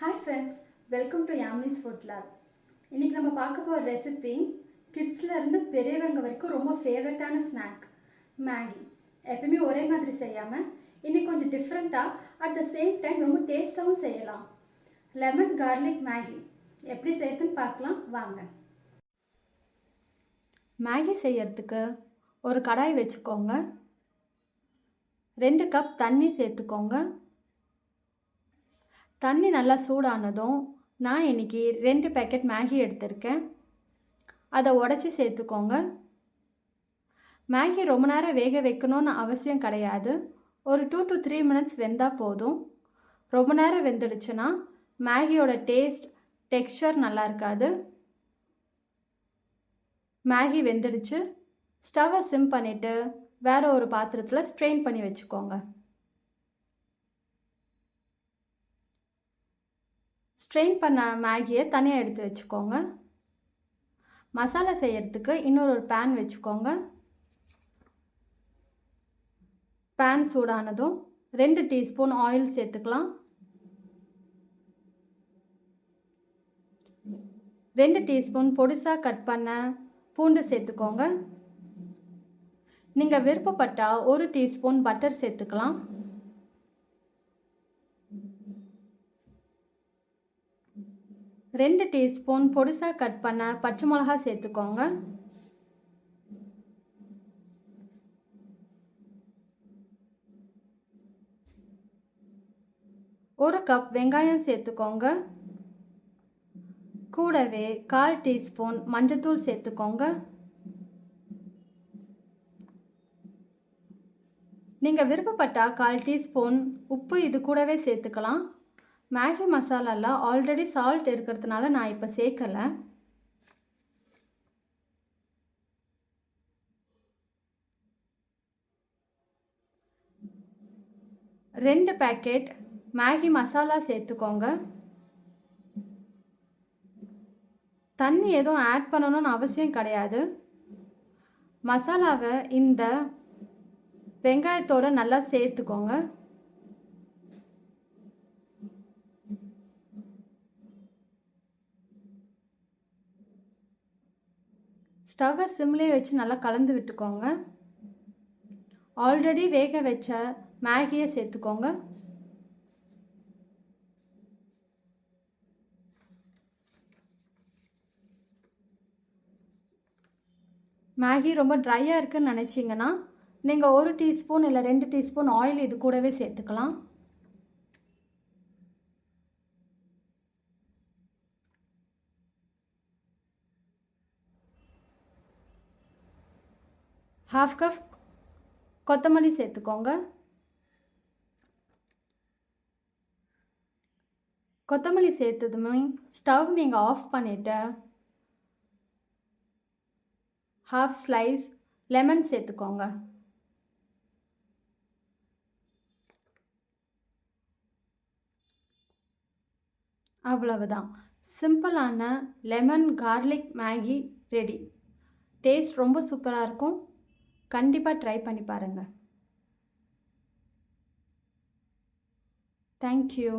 Hi friends welcome to Yamini's food lab இன்றைக்கி நம்ம பார்க்க போகிற ரெசிபி கிட்ஸ்லேருந்து பெரியவங்க வரைக்கும் ரொம்ப ஃபேவரட்டான ஸ்நாக் மேகி எப்பயுமே ஒரே மாதிரி செய்யாமல் இன்றைக்கி கொஞ்சம் டிஃப்ரெண்ட்டாக அட் த சேம் டைம் ரொம்ப டேஸ்ட்டாகவும் செய்யலாம். லெமன் கார்லிக் மேகி எப்படி செய்யறதுன்னு பார்க்கலாம் வாங்க. மேகி செய்யறதுக்கு ஒரு கடாய் வச்சுக்கோங்க. ரெண்டு கப் தண்ணி சேர்த்துக்கோங்க. தண்ணி நல்லா சூடானதும் நான் இன்றைக்கி ரெண்டு பேக்கெட் மேகி எடுத்திருக்கேன். அதை உடச்சி சேர்த்துக்கோங்க. மேகி ரொம்ப நேரம் வேக வைக்கணும்னு அவசியம் கிடையாது. ஒரு டூ டு த்ரீ மினிட்ஸ் வெந்தால் போதும். ரொம்ப நேரம் வெந்துடுச்சுன்னா மேகியோட டேஸ்ட் டெக்ஸ்சர் நல்லா இருக்காது. மேகி வெந்துடுச்சு. ஸ்டவ்வை சிம் பண்ணிவிட்டு வேறு ஒரு பாத்திரத்தில் ஸ்ட்ரெயின் பண்ணி வச்சுக்கோங்க. ஸ்ட்ரெயின் பண்ண மேகியை தனியாக எடுத்து வச்சுக்கோங்க. மசாலா செய்கிறதுக்கு இன்னொரு ஒரு பேன் வச்சுக்கோங்க. பேன் சூடானதும் ரெண்டு டீஸ்பூன் ஆயில் சேர்த்துக்கலாம். ரெண்டு டீஸ்பூன் பொடிசாக கட் பண்ண பூண்டு சேர்த்துக்கோங்க. நீங்கள் விருப்பப்பட்டால் ஒரு டீஸ்பூன் பட்டர் சேர்த்துக்கலாம். ரெண்டு டீஸ்பூன் பொடிசாக கட் பண்ண பச்சை மிளகா சேர்த்துக்கோங்க. ஒரு கப் வெங்காயம் சேர்த்துக்கோங்க. கூடவே கால் டீஸ்பூன் மஞ்சத்தூள் சேர்த்துக்கோங்க. நீங்கள் விருப்பப்பட்டால் கால் டீஸ்பூன் உப்பு இது கூடவே சேர்த்துக்கலாம். மேகி மசாலாவில் ஆல்ரெடி சால்ட் இருக்கிறதுனால நான் இப்போ சேர்க்கலை. ரெண்டு பேக்கெட் மேகி மசாலா சேர்த்துக்கோங்க. தண்ணி எதுவும் ஆட் பண்ணணும்னு அவசியம் கிடையாது. மசாலாவை இந்த வெங்காயத்தோடு நல்லா சேர்த்துக்கோங்க. ஸ்டவ்வை சிம்லேயே வச்சு நல்லா கலந்து விட்டுக்கோங்க. ஆல்ரெடி வேக வச்ச மேகியை சேர்த்துக்கோங்க. மேகி ரொம்ப ட்ரையாக இருக்குன்னு நினச்சிங்கன்னா நீங்கள் ஒரு டீஸ்பூன் இல்லை ரெண்டு டீஸ்பூன் ஆயில் இது கூடவே சேர்த்துக்கலாம். ஹாஃப் கப் கொத்தமல்லி சேர்த்துக்கோங்க. கொத்தமல்லி சேர்த்ததுமே ஸ்டவ் நீங்கள் ஆஃப் பண்ணிவிட்டு ஹாஃப் ஸ்லைஸ் லெமன் சேர்த்துக்கோங்க. அவ்வளவுதான். சிம்பிளான lemon garlic Maggi ready taste ரொம்ப சூப்பராக இருக்கும். கண்டிப்பாக ட்ரை பண்ணி பாருங்கள் தேங்க்யூ